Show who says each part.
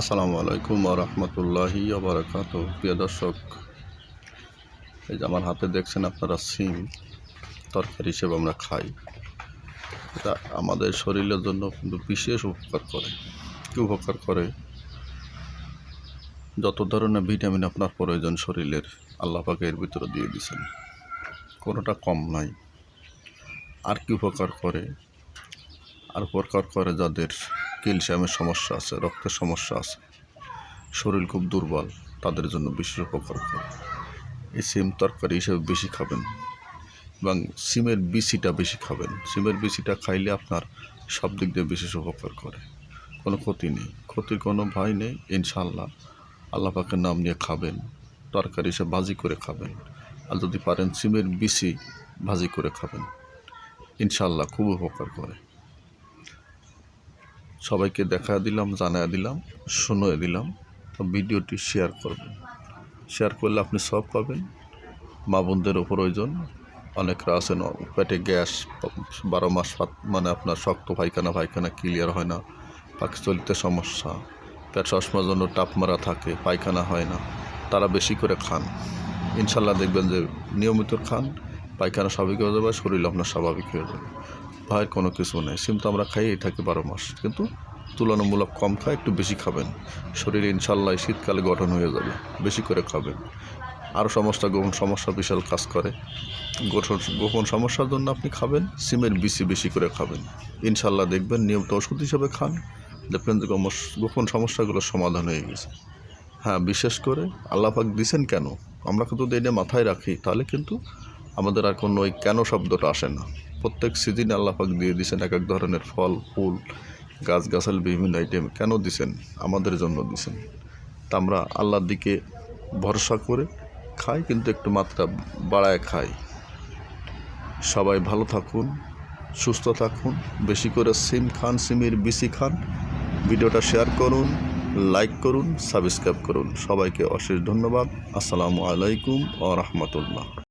Speaker 1: আসসালামু আলাইকুম রহমতুল্লাহি আবরাকাত প্রিয় দর্শক, এই যে আমার হাতে দেখছেন আপনারা সিম, তরকারি হিসেবে আমরা খাই। এটা আমাদের শরীরের জন্য কিন্তু বিশেষ উপকার করে। কি উপকার করে? যত ধরনের ভিটামিন আপনার প্রয়োজন শরীরের, আল্লাহ পাকে এর ভিতরে দিয়ে দিয়েছেন। কোনোটা কম নাই। আর কি উপকার করে? আর উপকার করে যাদের ক্যালসিয়ামের সমস্যা আছে, রক্তের সমস্যা আছে। শরীর খুব দুর্বল, তাদের জন্য বিশেষ উপকার করে। এই সিম তরকারি হিসেবে বেশি খাবেন এবং সিমের বিচিটা বেশি খাবেন। সিমের বিচিটা খাইলে আপনার সব দিক দিয়ে বিশেষ উপকার করে। কোনো ক্ষতি নেই। ক্ষতির কোনো ভয় নেই ইনশাল্লাহ আল্লাহ পাকের নাম নিয়ে খাবেন, তরকারি হিসেবে ভাজি করে খাবেন। আর যদি পারেন সিমের বিচি ভাজি করে খাবেন ইনশাল্লাহ খুব উপকার করে। সবাইকে দেখা দিলাম, জানায় দিলাম, শুনিয়ে দিলাম। তো ভিডিওটি শেয়ার করবেন। শেয়ার করলে আপনি সব পাবেন। মা বোনদেরও প্রয়োজন। অনেকরা আছেন, পেটে গ্যাস, বারো মাস মানে আপনার শক্ত পায়খানা পায়খানা ক্লিয়ার হয় না। পাকস্থলিতে সমস্যা। পেট সবসময়ের জন্য টাপ মারা থাকে, পায়খানা হয় না। তারা বেশি করে খান। ইনশাল্লাহ দেখবেন যে নিয়মিত খান। পায়খানা স্বাভাবিক হয়ে যাবে, শরীর আপনার স্বাভাবিক হয়ে যাবে। ভয়ের কোনো কিছু নেই। সিম তো আমরা খাইই থাকি বারো মাস। কিন্তু তুলনামূলক কম খায়, একটু বেশি খাবেন। শরীর ইনশাল্লাহ শীতকালে গঠন হয়ে যাবে। বেশি করে খাবেন। আরও সমস্যা, গোপন সমস্যা বিশাল কাজ করে। গোপন গোপন সমস্যার জন্য আপনি খাবেন, সিমের বিচি বেশি করে খাবেন। ইনশাল্লাহ দেখবেন নিয়মিত ওষুধ হিসেবে খান। দেখবেন যে গোপন সমস্যাগুলোর সমাধান হয়ে গেছে। হ্যাঁ বিশেষ করে আল্লাপাক দিছেন কেন? আমরা কিন্তু এটা মাথায় রাখি, তাহলে কিন্তু আমাদের আর কোনো ওই কেন শব্দটা আসে না। প্রত্যেক সিজনে আল্লাপাক দিয়ে দিছেন এক এক ধরনের ফল, ফুল, গাছগাছাল, বিভিন্ন আইটেম কেন দিছেন? আমাদের জন্য দিছেন। তা আমরা আল্লাহর দিকে ভরসা করে খাই, কিন্তু একটু মাত্রা বাড়ায় খাই। সবাই ভালো থাকুন, সুস্থ থাকুন, বেশি করে সিম খান, সিমের বিসি খান। ভিডিওটা শেয়ার করুন লাইক করুন সাবস্ক্রাইব করুন। সবাইকে অশেষ ধন্যবাদ। আসসালামু আলাইকুম ও রহমতুল্লাহ।